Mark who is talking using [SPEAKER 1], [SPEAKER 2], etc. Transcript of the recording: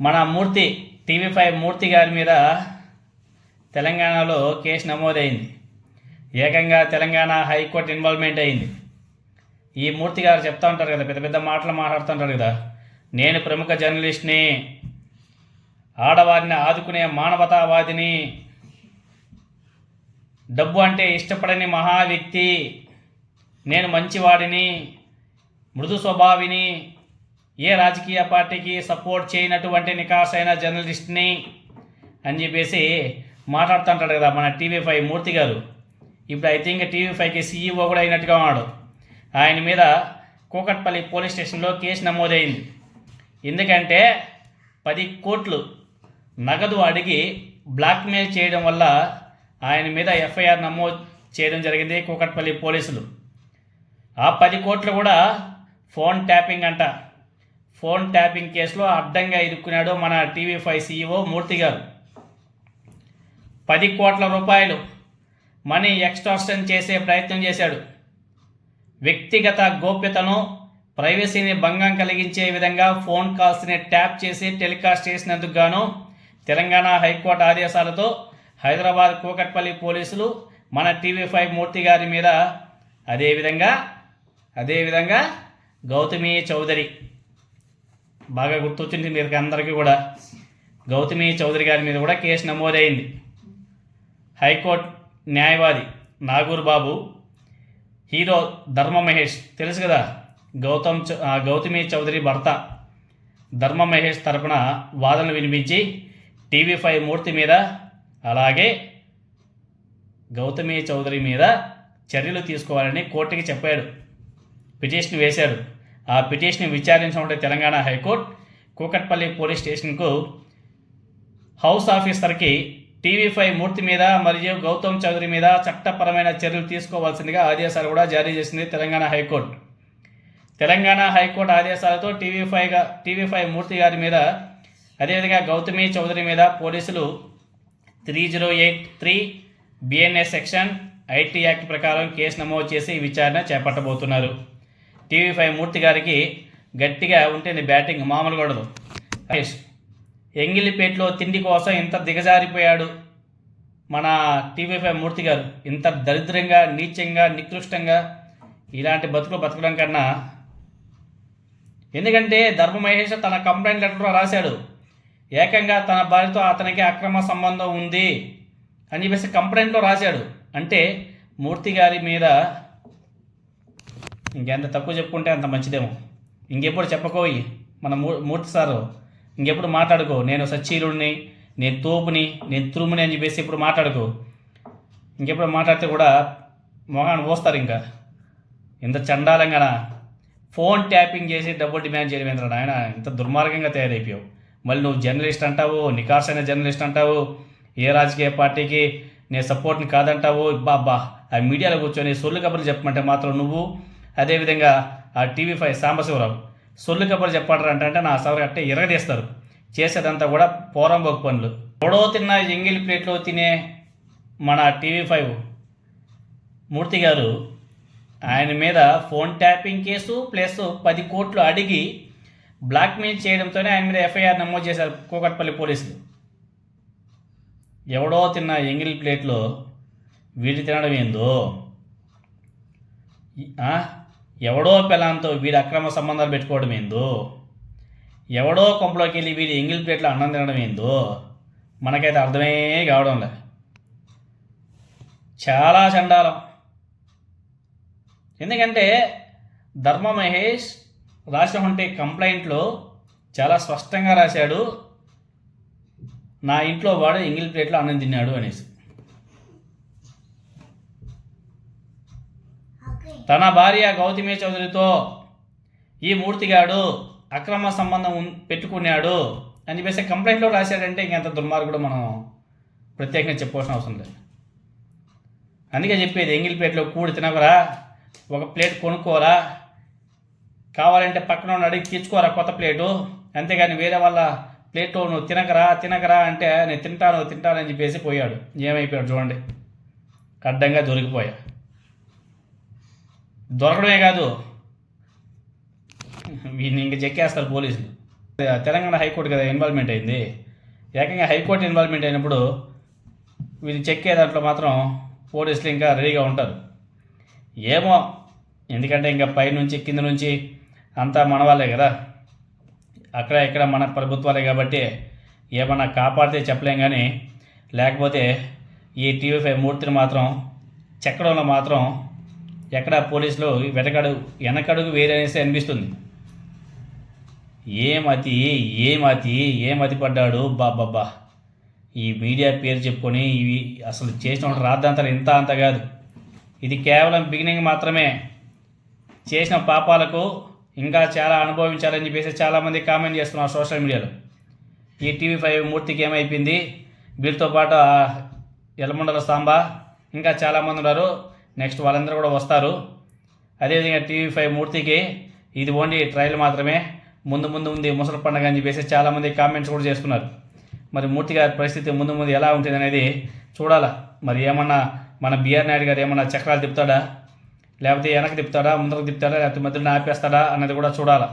[SPEAKER 1] మన మూర్తి TV five Murthy గారి మీద తెలంగాణలో కేసు నమోదైంది. ఏకంగా తెలంగాణ హైకోర్టు ఇన్వాల్వ్మెంట్ అయింది. ఈ మూర్తి గారు చెప్తా ఉంటారు కదా పెద్ద పెద్ద మాటలు మాట్లాడుతుంటారు కదా. నేను ప్రముఖ జర్నలిస్ట్ని ఆడవారిని ఆదుకునే మానవతావాదిని డబ్బు అంటే ఇష్టపడని మహా వ్యక్తి నేను మంచివాడిని మృదు స్వభావిని ఏ రాజకీయ పార్టీకి సపోర్ట్ చేయనటువంటి నికాసైన జర్నలిస్ట్ని అని చెప్పేసి మాట్లాడుతుంటాడు కదా మన టీవీ ఫైవ్ మూర్తి గారు. ఇప్పుడు ఐ థింక్ టీవీ ఫైవ్కి సీఈఓ కూడా అయినట్టుగా ఉన్నాడు. ఆయన మీద కూకట్పల్లి పోలీస్ స్టేషన్లో కేసు నమోదైంది. ఎందుకంటే పది కోట్లు నగదు అడిగి బ్లాక్మెయిల్ చేయడం వల్ల ఆయన మీద ఎఫ్ఐఆర్ నమోదు చేయడం జరిగింది కూకట్పల్లి పోలీసులు. ఆ పది కోట్లు కూడా ఫోన్ ట్యాపింగ్ అంట. ఫోన్ ట్యాపింగ్ కేసులో అడ్డంగా ఇరుక్కున్నాడు మన టీవీ ఫైవ్ సీఈఓ మూర్తి గారు. పది కోట్ల రూపాయలు మనీ ఎక్స్టార్షన్ చేసే ప్రయత్నం చేశాడు. వ్యక్తిగత గోప్యతను ప్రైవసీని భంగం కలిగించే విధంగా ఫోన్ కాల్స్ని ట్యాప్ చేసి టెలికాస్ట్ చేసినందుకు గాను తెలంగాణ హైకోర్టు ఆదేశాలతో హైదరాబాద్ కూకట్పల్లి పోలీసులు మన టీవీ ఫైవ్ మూర్తి గారి మీద అదేవిధంగా అదేవిధంగా గౌతమి చౌదరి బాగా గుర్తొచ్చింది మీరు అందరికీ కూడా. గౌతమి చౌదరి గారి మీద కూడా కేసు నమోదైంది. హైకోర్టు న్యాయవాది నాగూర్ బాబు హీరో ధర్మ మహేష్ తెలుసు కదా గౌతమ్ చౌ- గౌతమి చౌదరి భర్త ధర్మ మహేష్ తరపున వాదనలు వినిపించి టీవీ ఫైవ్ మూర్తి మీద అలాగే గౌతమి చౌదరి మీద చర్యలు తీసుకోవాలని కోర్టుకి చెప్పాడు. పిటిషన్ వేశాడు ఆ petition విచారించడం Telangana high court Kukatpally police స్టేషన్కు హౌస్ ఆఫీసర్కి టీవీ ఫైవ్ మూర్తి మీద మరియు గౌతమ్ చౌదరి మీద చట్టపరమైన చర్యలు తీసుకోవాల్సిందిగా ఆదేశాలు కూడా జారీ చేసింది Telangana high court. Telangana high court ఆదేశాలతో TV five TV five Murthy గారి మీద అదేవిధంగా గౌతమి చౌదరి మీద పోలీసులు three zero eight three BNS section IT act ప్రకారం కేసు నమోదు చేసి విచారణ చేపట్టబోతున్నారు. టీవీ ఫైవ్ మూర్తి గారికి గట్టిగా ఉంటుంది బ్యాటింగ్ మామూలుగా ఉండదు. రమేష్ ఎంగిలిపేటలో తిండి కోసం ఇంత దిగజారిపోయాడు మన టీవీ ఫైవ్ మూర్తి గారు. ఇంత దరిద్రంగా నీచంగా నికృష్టంగా ఇలాంటి బతుకులు బతకడం కన్నా ఎందుకంటే ధర్మ మహేష్ తన కంప్లైంట్ లెటర్లో రాశాడు. ఏకంగా తన భార్యతో అతనికి అక్రమ సంబంధం ఉంది అని చెప్పేసి కంప్లైంట్లో రాశాడు. అంటే మూర్తి గారి మీద ఇంకెంత తక్కువ చెప్పుకుంటే అంత మంచిదేమో. ఇంకెప్పుడు చెప్పుకోయి మన మూ మూర్తి సారు ఇంకెప్పుడు మాట్లాడుకో. నేను సచ్చీలుడిని నేను తోపుని నేను తురుముని అని చెప్పేసి ఇప్పుడు మాట్లాడుకో. ఇంకెప్పుడు మాట్లాడితే కూడా మొహాన్ని పోస్తారు ఇంకా. ఇంత చండాలంగా ఫోన్ ట్యాపింగ్ చేసి డబ్బులు డిమాండ్ చేయడం ఏంద్రా నాయన? ఇంత దుర్మార్గంగా తయారైపోయావు. మళ్ళీ నువ్వు జర్నలిస్ట్ అంటావు నికార్సైన జర్నలిస్ట్ అంటావు. ఏ రాజకీయ పార్టీకి నేను సపోర్ట్ని కాదంటావు. బాబా ఆ మీడియాలో కూర్చొని సొల్లు కబుర్లు చెప్పమంటే మాత్రం నువ్వు అదేవిధంగా ఆ టీవీ ఫైవ్ సాంబశివరావు సొల్లు కబుర్లు చెప్పాడరా అంటే నా సవర అట్టే ఇరగదీస్తారు. చేసేదంతా కూడా పోరంబోకు పనులు. ఎవడో తిన్న ఎంగిల్ ప్లేట్లో తినే మన టీవీ ఫైవ్ మూర్తి గారు ఆయన మీద ఫోన్ ట్యాపింగ్ కేసు ప్లస్ పది కోట్లు అడిగి బ్లాక్మెయిల్ చేయడంతోనే ఆయన మీద ఎఫ్ఐఆర్ నమోదు చేశారు కూకట్పల్లి పోలీసులు. ఎవడో తిన్న ఎంగిల్ ప్లేట్లో వీడి తినడం ఏందో? ఎవడో పిల్లంతో వీడి అక్రమ సంబంధాలు పెట్టుకోవడం ఏందో? ఎవడో కొంపలోకి వెళ్ళి వీడి ఎంగిల్ ప్లేట్లో అన్నం తినడం ఏందో? మనకైతే అర్థమే కావడం లే చాలా చండాలం. ఎందుకంటే ధర్మ మహేష్ రాసినటువంటి కంప్లైంట్లో చాలా స్పష్టంగా రాశాడు నా ఇంట్లో వాడు ఎంగిల్ ప్లేట్లో అన్నం తిన్నాడు అనేసి. తన భార్య గౌతమి చౌదరితో ఈ మూర్తిగాడు అక్రమ సంబంధం ఉన్- పెట్టుకున్నాడు అని చెప్పేసి కంప్లైంట్లో రాశాడంటే ఇంకెంత దుర్మార్గుడు మనం ప్రత్యేకంగా చెప్పవలసిన అవసరం లేదు. అందుకే చెప్పేది ఎంగిల్పేటలో కూడి తినకరా ఒక ప్లేట్ కొనుక్కోరా కావాలంటే పక్కన ఉన్న అడిగి తెచ్చుకోరా కొత్త ప్లేటు అంతేగాని వేరే వాళ్ళ ప్లేట్లో నువ్వు తినకరా తినకరా అంటే నేను తింటాను తింటాను అని చెప్పేసి పోయాడు. ఏమైపోయాడు చూడండి. అడ్డంగా దొరికిపోయా. దొరకడమే కాదు. వీడిని ఇంక చెక్కేస్తారు పోలీసులు. తెలంగాణ హైకోర్టు కదా ఇన్వాల్వ్మెంట్ అయింది. ఏకంగా హైకోర్టు ఇన్వాల్వ్మెంట్ అయినప్పుడు వీళ్ళు చెక్కే దాంట్లో మాత్రం పోలీసులు ఇంకా రెడీగా ఉంటారు. ఏమో ఎందుకంటే ఇంకా పైనుంచి కింద నుంచి అంతా మన వాళ్ళే కదా. అక్కడ ఇక్కడ మన ప్రభుత్వాలే కాబట్టి ఏమన్నా కాపాడితే చెప్పలేం కానీ లేకపోతే ఈ టీవీ ఫైవ్ మూర్తిని మాత్రం చెక్కడంలో మాత్రం ఎక్కడ పోలీసులు వెనకడు వెనకడుగు వేరేసి అనిపిస్తుంది. ఏమతి ఏమతి ఏమతి పడ్డాడు? బాబ్బా ఈ మీడియా పేరు చెప్పుకొని ఇవి అసలు చేసిన రాద్ధాంతాలు ఇంత అంత కాదు. ఇది కేవలం బిగినింగ్ మాత్రమే. చేసిన పాపాలకు ఇంకా చాలా అనుభవించాలని చెప్పేసి చాలామంది కామెంట్ చేస్తున్నారు సోషల్ మీడియాలో. ఈ టీవీ ఫైవ్ మూర్తికి ఏమైపోయింది? వీళ్ళతో పాటు ఎలమండల సాంబ ఇంకా చాలామంది ఉన్నారు. నెక్స్ట్ వాళ్ళందరూ కూడా వస్తారు. అదేవిధంగా టీవీ ఫైవ్ మూర్తికి ఇది ఓన్లీ ట్రయల్ మాత్రమే. ముందు ముందు ఉంది ముసలి పండుగ అని చెప్పేసి చాలామంది కామెంట్స్ కూడా చేస్తున్నారు. మరి మూర్తి గారి పరిస్థితి ముందు ముందు ఎలా ఉంటుంది అనేది చూడాలా. మరి ఏమన్నా మన బిఆర్ నాయుడు గారు ఏమన్నా చక్రాలు తిప్పుతాడా? లేకపోతే వెనక్కి తిప్పుతాడా? ముందరకు తిప్పుతాడా? లేకపోతే మధ్యలో ఆపేస్తాడా? అన్నది కూడా చూడాలా.